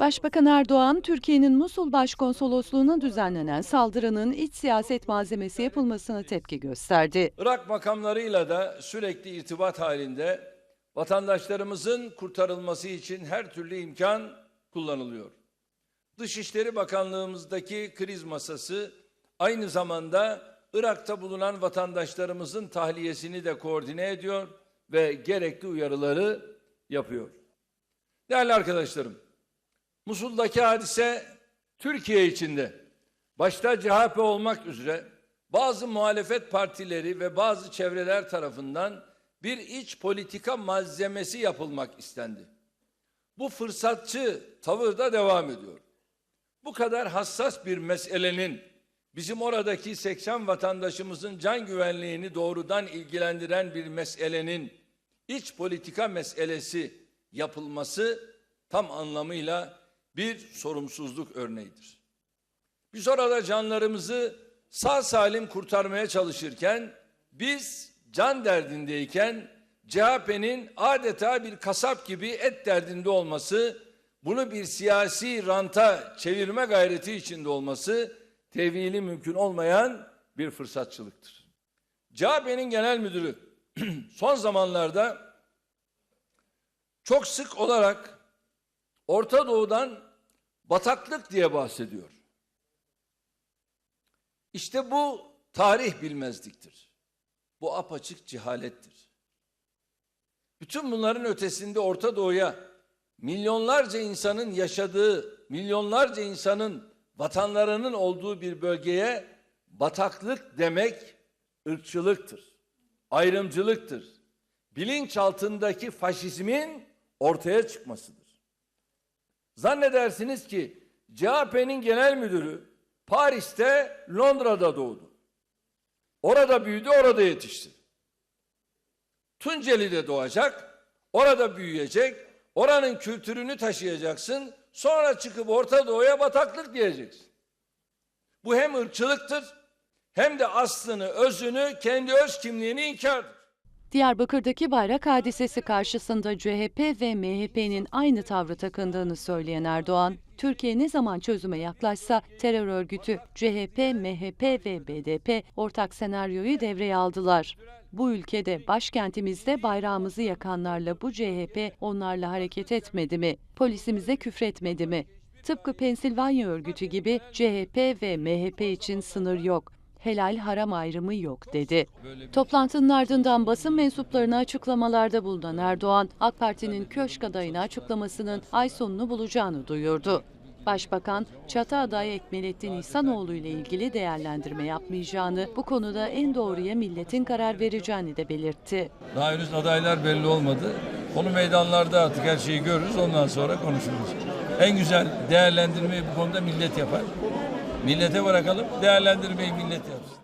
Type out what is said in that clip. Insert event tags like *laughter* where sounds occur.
Başbakan Erdoğan, Türkiye'nin Musul Başkonsolosluğu'na düzenlenen saldırının iç siyaset malzemesi yapılmasına tepki gösterdi. Irak makamlarıyla da sürekli irtibat halinde vatandaşlarımızın kurtarılması için her türlü imkan kullanılıyor. Dışişleri Bakanlığımızdaki kriz masası aynı zamanda Irak'ta bulunan vatandaşlarımızın tahliyesini de koordine ediyor ve gerekli uyarıları yapıyor. Değerli arkadaşlarım, Musul'daki hadise Türkiye içinde başta CHP olmak üzere bazı muhalefet partileri ve bazı çevreler tarafından bir iç politika malzemesi yapılmak istendi. Bu fırsatçı tavır da devam ediyor. Bu kadar hassas bir meselenin bizim oradaki 80 vatandaşımızın can güvenliğini doğrudan ilgilendiren bir meselenin iç politika meselesi yapılması tam anlamıyla bir sorumsuzluk örneğidir. Biz orada canlarımızı sağ salim kurtarmaya çalışırken biz can derdindeyken CHP'nin adeta bir kasap gibi et derdinde olması, bunu bir siyasi ranta çevirme gayreti içinde olması tevili mümkün olmayan bir fırsatçılıktır. CHP'nin genel müdürü *clears throat* son zamanlarda çok sık olarak Orta Doğu'dan bataklık diye bahsediyor. İşte bu tarih bilmezliktir. Bu apaçık cehalettir. Bütün bunların ötesinde Orta Doğu'ya milyonlarca insanın yaşadığı, milyonlarca insanın vatanlarının olduğu bir bölgeye bataklık demek ırkçılıktır, ayrımcılıktır. Bilinç altındaki faşizmin ortaya çıkmasıdır. Zannedersiniz ki CHP'nin genel müdürü Paris'te, Londra'da doğdu. Orada büyüdü, orada yetişti. Tunceli'de doğacak, orada büyüyecek, oranın kültürünü taşıyacaksın, sonra çıkıp Orta Doğu'ya bataklık diyeceksin. Bu hem ırkçılıktır, hem de aslını, özünü, kendi öz kimliğini inkardır. Diyarbakır'daki bayrak hadisesi karşısında CHP ve MHP'nin aynı tavrı takındığını söyleyen Erdoğan, Türkiye ne zaman çözüme yaklaşsa terör örgütü CHP, MHP ve BDP ortak senaryoyu devreye aldılar. Bu ülkede başkentimizde bayrağımızı yakanlarla bu CHP onlarla hareket etmedi mi? Polisimize küfretmedi mi? Tıpkı Pensilvanya örgütü gibi CHP ve MHP için sınır yok helal haram ayrımı yok dedi. Toplantının ardından basın mensuplarına açıklamalarda bulunan Erdoğan, AK Parti'nin köşk adayına açıklamasının ay sonunu bulacağını duyurdu. Başbakan, çatı adayı Ekmelettin İhsanoğlu ile ilgili değerlendirme yapmayacağını, bu konuda en doğruya milletin karar vereceğini de belirtti. Daha henüz adaylar belli olmadı. Konu meydanlarda artık her şeyi görürüz ondan sonra konuşuruz. En güzel değerlendirmeyi bu konuda millet yapar. Millete bırakalım değerlendirmeyi millet yapsın.